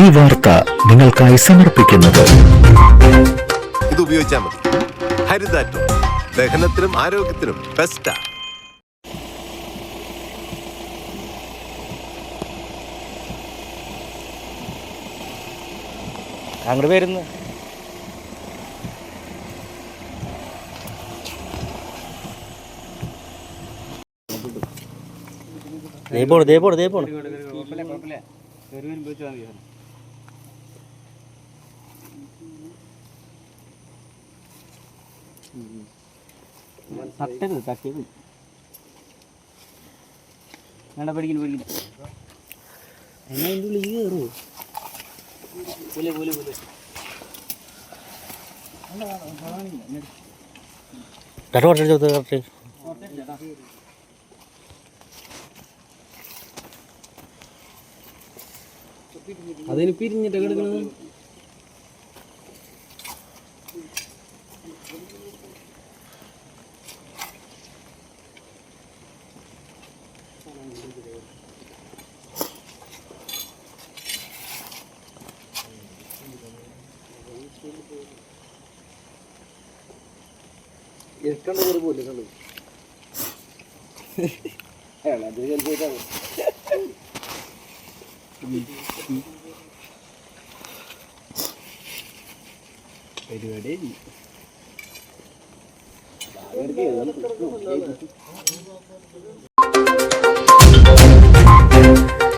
ഈ വാർത്ത നിങ്ങൾക്കായി സമർപ്പിക്കുന്നത്. ഇത് ഉപയോഗിച്ചാൽ മതി. ഹരിതാറ്റോ. ദഹനത്തിനും ആരോഗ്യത്തിനും ബെസ്റ്റാ അങ്ങോട്ട് വരുന്നു. ദേ പോണ് ദേ പോണ് ദേ പോണ്. തട്ടരുത് തട്ടിയത്. വേണ്ട പഠിക്കുന്നു പഠിക്കുന്നു എന്നാ എന്റെ ഉള്ളിൽ കയറുമോ പോലെ പോലെ പോലെ കറക്റ്റ് അതിന് പിരിഞ്ഞിട്ട് കിടക്കണത്? കണ്ടത് പോലെ കണ്ടു അത് ചിലപ്പോൾ പരിപാടി